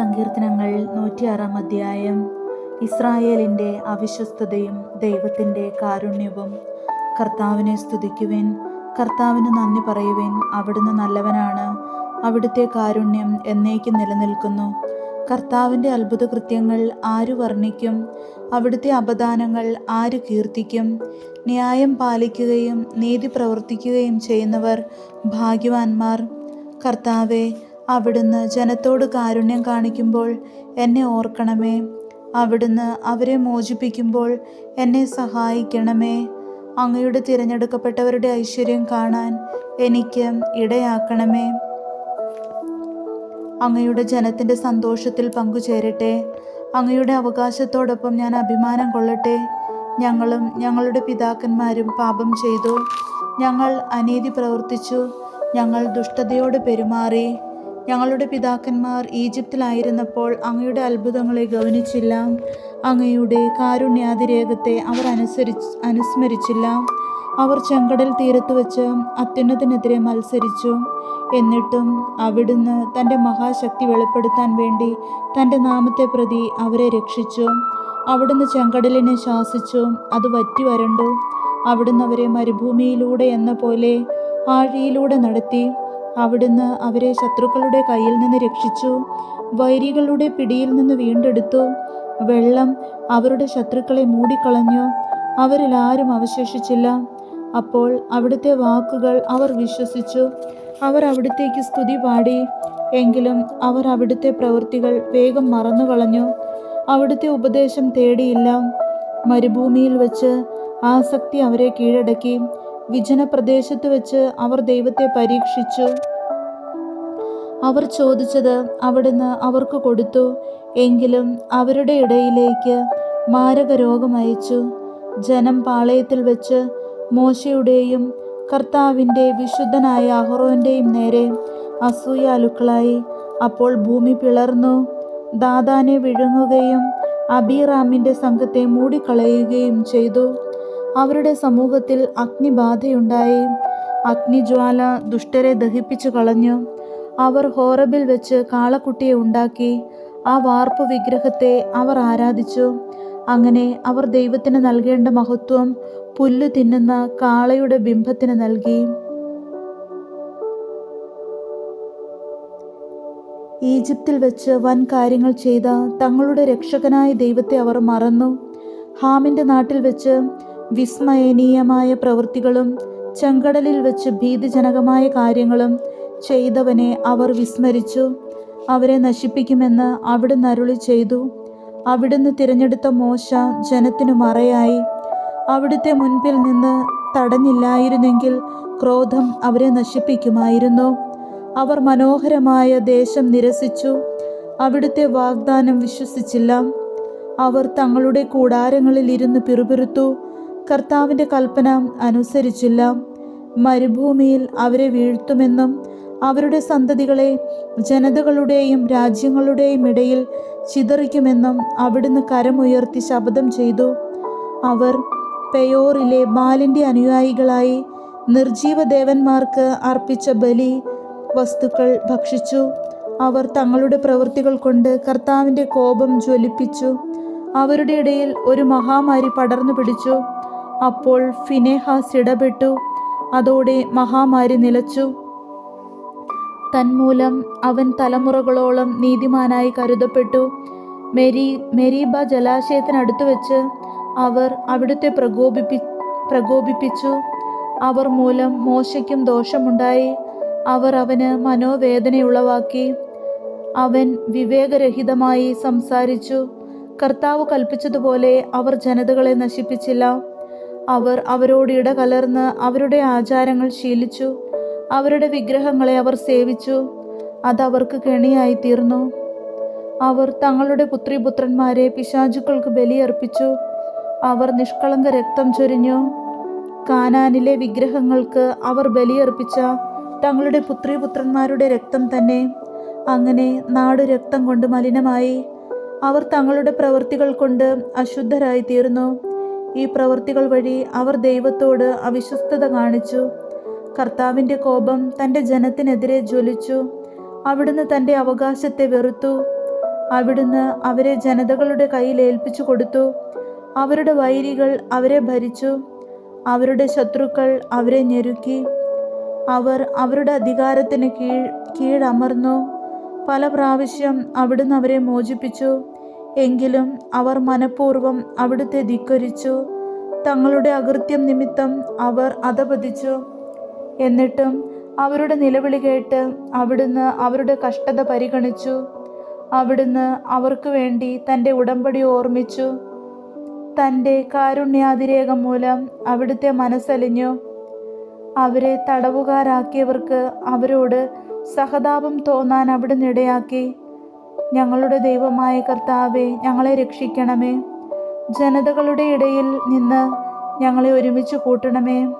സങ്കീർത്തനങ്ങൾ നൂറ്റിയാറാം അധ്യായം. ഇസ്രായേലിന്റെ അവിശ്വസ്തതയും ദൈവത്തിന്റെ കാരുണ്യവും കർത്താവിനെ സ്തുതിക്കുവിൻ. കർത്താവിന് നന്ദി പറയുവിൻ. അവിടുന്ന് നല്ലവനാണ്. അവിടുത്തെ കാരുണ്യം എന്നേക്കും നിലനിൽക്കുന്നു. കർത്താവിന്റെ അത്ഭുത കൃത്യങ്ങൾ ആര് വർണിക്കും? അവിടുത്തെ അപദാനങ്ങൾ ആര് കീർത്തിക്കും? ന്യായം പാലിക്കുകയും നീതി പ്രവർത്തിക്കുകയും ചെയ്യുന്നവർ ഭാഗ്യവാന്മാർ. കർത്താവെ അവിടുന്ന് ജനത്തോട് കാരുണ്യം കാണിക്കുമ്പോൾ എന്നെ ഓർക്കണമേ. അവിടുന്ന് അവരെ മോചിപ്പിക്കുമ്പോൾ എന്നെ സഹായിക്കണമേ. അങ്ങയുടെ തിരഞ്ഞെടുക്കപ്പെട്ടവരുടെ ഐശ്വര്യം കാണാൻ എനിക്ക് ഇടയാക്കണമേ. അങ്ങയുടെ ജനത്തിന്റെ സന്തോഷത്തിൽ പങ്കുചേരട്ടെ. അങ്ങയുടെ അവകാശത്തോടൊപ്പം ഞാൻ അഭിമാനം കൊള്ളട്ടെ. ഞങ്ങളും ഞങ്ങളുടെ പിതാക്കന്മാരും പാപം ചെയ്തു. ഞങ്ങൾ അനീതി പ്രവർത്തിച്ചു. ഞങ്ങൾ ദുഷ്ടതയോട് പെരുമാറി. ഞങ്ങളുടെ പിതാക്കന്മാർ ഈജിപ്തിലായിരുന്നപ്പോൾ അങ്ങയുടെ അത്ഭുതങ്ങളെ ഗവനിച്ചില്ല. അങ്ങയുടെ കാരുണ്യാതിരേഖത്തെ അവർ അനുസരിച്ച് അനുസ്മരിച്ചില്ല. അവർ ചെങ്കടൽ തീരത്ത് വെച്ച് അത്യുന്നതിനെതിരെ മത്സരിച്ചു. എന്നിട്ടും അവിടുന്ന് തന്റെ മഹാശക്തി വെളിപ്പെടുത്താൻ വേണ്ടി തന്റെ നാമത്തെ പ്രതി അവരെ രക്ഷിച്ചു. അവിടുന്ന് ചെങ്കടലിനെ ശാസിച്ചു. അത് വറ്റി വരണ്ടു. അവിടുന്ന് അവരെ മരുഭൂമിയിലൂടെ എന്ന പോലെ ആഴിയിലൂടെ നടത്തി. അവിടുന്ന് അവരെ ശത്രുക്കളുടെ കയ്യിൽ നിന്ന് രക്ഷിച്ചു വൈരികളുടെ പിടിയിൽ നിന്ന് വീണ്ടെടുത്തു. വെള്ളം അവരുടെ ശത്രുക്കളെ മൂടിക്കളഞ്ഞു. അവരിൽ ആരും അവശേഷിച്ചില്ല. അപ്പോൾ അവിടുത്തെ വാക്കുകൾ അവർ വിശ്വസിച്ചു. അവർ അവിടുത്തേക്ക് സ്തുതി പാടി. എങ്കിലും അവർ അവിടുത്തെ പ്രവൃത്തികൾ വേഗം മറന്നു കളഞ്ഞു അവിടുത്തെ ഉപദേശം തേടിയില്ല. മരുഭൂമിയിൽ വച്ച് ആസക്തി അവരെ കീഴടക്കി. വിജന പ്രദേശത്ത് വെച്ച് അവർ ദൈവത്തെ പരീക്ഷിച്ചു. അവർ ചോദിച്ചത് അവിടുന്ന് അവർക്ക് കൊടുത്തു. എങ്കിലും അവരുടെ ഇടയിലേക്ക് മാരക രോഗം അയച്ചു. ജനം പാളയത്തിൽ വെച്ച് മോശയുടെയും കർത്താവിന്റെ വിശുദ്ധനായ അഹ്റോന്റെയും നേരെ അസൂയാലുക്കളായി. അപ്പോൾ ഭൂമി പിളർന്നു. ദാദാനെ വിഴുങ്ങുകയും അബീറാമിന്റെ സംഘത്തെ മൂടിക്കളയുകയും ചെയ്തു. അവരുടെ സമൂഹത്തിൽ അഗ്നിബാധയുണ്ടായി. അഗ്നിജ്വാല ദുഷ്ടരെ ദഹിപ്പിച്ചു കളഞ്ഞു. അവർ ഹോറബിൽ വെച്ച് കാളക്കുട്ടിയെ ഉണ്ടാക്കി. ആ വാർപ്പ് വിഗ്രഹത്തെ അവർ ആരാധിച്ചു. അങ്ങനെ അവർ ദൈവത്തിന് നൽകേണ്ട മഹത്വം പുല്ല് തിന്നുന്ന കാളയുടെ ബിംബത്തിന് നൽകി. ഈജിപ്തിൽ വെച്ച് വൻ കാര്യങ്ങൾ ചെയ്ത തങ്ങളുടെ രക്ഷകനായ ദൈവത്തെ അവർ മറന്നു. ഹാമിന്റെ നാട്ടിൽ വെച്ച് വിസ്മയനീയമായ പ്രവൃത്തികളും ചെങ്കടലിൽ വെച്ച് ഭീതിജനകമായ കാര്യങ്ങളും ചെയ്തവനെ അവർ വിസ്മരിച്ചു. അവരെ നശിപ്പിക്കുമെന്ന് അവിടുന്ന് അരുളി ചെയ്തു. അവിടുന്ന് തിരഞ്ഞെടുത്ത മോശ ജനത്തിനു മറയായി. അവിടുത്തെ മുൻപിൽ നിന്ന് തടഞ്ഞില്ലായിരുന്നെങ്കിൽ ക്രോധം അവരെ നശിപ്പിക്കുമായിരുന്നു. അവർ മനോഹരമായ ദേശം നിരസിച്ചു. അവിടുത്തെ വാഗ്ദാനം വിശ്വസിച്ചില്ല. അവർ തങ്ങളുടെ കൂടാരങ്ങളിൽ ഇരുന്ന് പിറുപിറുത്തു. കർത്താവിന്റെ കൽപ്പന അനുസരിച്ചില്ല. മരുഭൂമിയിൽ അവരെ വീഴ്ത്തുമെന്നും അവരുടെ സന്തതികളെ ജനതകളുടെയും രാജ്യങ്ങളുടെയും ഇടയിൽ ചിതറിക്കുമെന്നും അവിടുന്ന് കരമുയർത്തി ശപഥം ചെയ്തു. അവർ പെയോറിലെ ബാലിന്റെ അനുയായികളായി നിർജീവ ദേവന്മാർക്ക് അർപ്പിച്ച ബലി വസ്തുക്കൾ ഭക്ഷിച്ചു. അവർ തങ്ങളുടെ പ്രവൃത്തികൾ കൊണ്ട് കർത്താവിന്റെ കോപം ജ്വലിപ്പിച്ചു. അവരുടെ ഇടയിൽ ഒരു മഹാമാരി പടർന്നു പിടിച്ചു. അപ്പോൾ ഫിനേഹാസ് ഇടപെട്ടു. അതോടെ മഹാമാരി നിലച്ചു. തന്മൂലം അവൻ തലമുറകളോളം നീതിമാനായി കരുതപ്പെട്ടു. മെരി മെരീബ ജലാശയത്തിനടുത്ത് വെച്ച് അവർ അവിടുത്തെ പ്രകോപിപ്പി പ്രകോപിപ്പിച്ചു. അവർ മൂലം മോശയ്ക്കും ദോഷമുണ്ടായി. അവർ അവന് മനോവേദനയുളവാക്കി. അവൻ വിവേകരഹിതമായി സംസാരിച്ചു. കർത്താവ് കൽപ്പിച്ചതുപോലെ അവർ ജനതകളെ നശിപ്പിച്ചില്ല. അവർ അവരോട് ഇടകലർന്ന് അവരുടെ ആചാരങ്ങൾ ശീലിച്ചു. അവരുടെ വിഗ്രഹങ്ങളെ അവർ സേവിച്ചു. അതവർക്ക് കെണിയായി തീർന്നു. അവർ തങ്ങളുടെ പുത്രിപുത്രന്മാരെ പിശാചുക്കൾക്ക് ബലിയർപ്പിച്ചു. അവർ നിഷ്കളങ്ക രക്തം ചൊരിഞ്ഞു. കാനാനിലെ വിഗ്രഹങ്ങൾക്ക് അവർ ബലിയർപ്പിച്ച തങ്ങളുടെ പുത്രിപുത്രന്മാരുടെ രക്തം തന്നെ അങ്ങനെ നാട് രക്തം കൊണ്ട് മലിനമായി. അവർ തങ്ങളുടെ പ്രവൃത്തികൾ കൊണ്ട് അശുദ്ധരായി തീർന്നു. ഈ പ്രവൃത്തികൾ വഴി അവർ ദൈവത്തോട് അവിശ്വസ്തത കാണിച്ചു. കർത്താവിന്റെ കോപം തന്റെ ജനത്തിനെതിരെ ജ്വലിച്ചു. അവിടുന്ന് തന്റെ അവകാശത്തെ വെറുത്തു. അവിടുന്ന് അവരെ ജനതകളുടെ കയ്യിൽ ഏൽപ്പിച്ചു കൊടുത്തു. അവരുടെ വൈരികൾ അവരെ ഭരിച്ചു. അവരുടെ ശത്രുക്കൾ അവരെ ഞെരുക്കി. അവർ അവരുടെ അധികാരത്തിന് കീഴ് കീഴമർന്നു. പല പ്രാവശ്യം അവിടുന്ന് അവരെ മോചിപ്പിച്ചു. എങ്കിലും അവർ മനഃപൂർവം അവിടുത്തെ ധിക്കരിച്ചു. തങ്ങളുടെ അകൃത്യം നിമിത്തം അവർ അധപതിച്ചു. എന്നിട്ടും അവരുടെ നിലവിളി കേട്ട് അവിടുന്ന് അവരുടെ കഷ്ടത പരിഗണിച്ചു. അവിടുന്ന് അവർക്ക് വേണ്ടി തന്റെ ഉടമ്പടി ഓർമ്മിച്ചു. തന്റെ കാരുണ്യാതിരേകം മൂലം അവിടുത്തെ മനസ്സലിഞ്ഞു. അവരെ തടവുകാരാക്കിയവർക്ക് അവരോട് സഹതാപം തോന്നാൻ അവിടുന്ന് ഇടയാക്കി. ഞങ്ങളുടെ ദൈവമായ കർത്താവെ ഞങ്ങളെ രക്ഷിക്കണമേ. ജനതകളുടെ ഇടയിൽ നിന്ന് ഞങ്ങളെ ഒരുമിച്ച് കൂട്ടണമേ.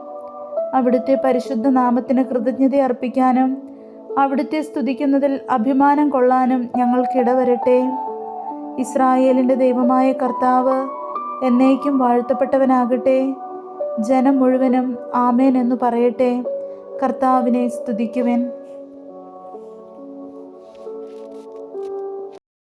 അവിടുത്തെ പരിശുദ്ധ നാമത്തിന് കൃതജ്ഞത അർപ്പിക്കാനും അവിടുത്തെ സ്തുതിക്കുന്നതിൽ അഭിമാനം കൊള്ളാനും ഞങ്ങൾക്കിടവരട്ടെ ഇസ്രായേലിന്റെ ദൈവമായ കർത്താവ് എന്നേക്കും വാഴ്ത്തപ്പെട്ടവനാകട്ടെ. ജനം മുഴുവനും ആമേൻ എന്ന് പറയട്ടെ. കർത്താവിനെ സ്തുതിക്കുവൻ.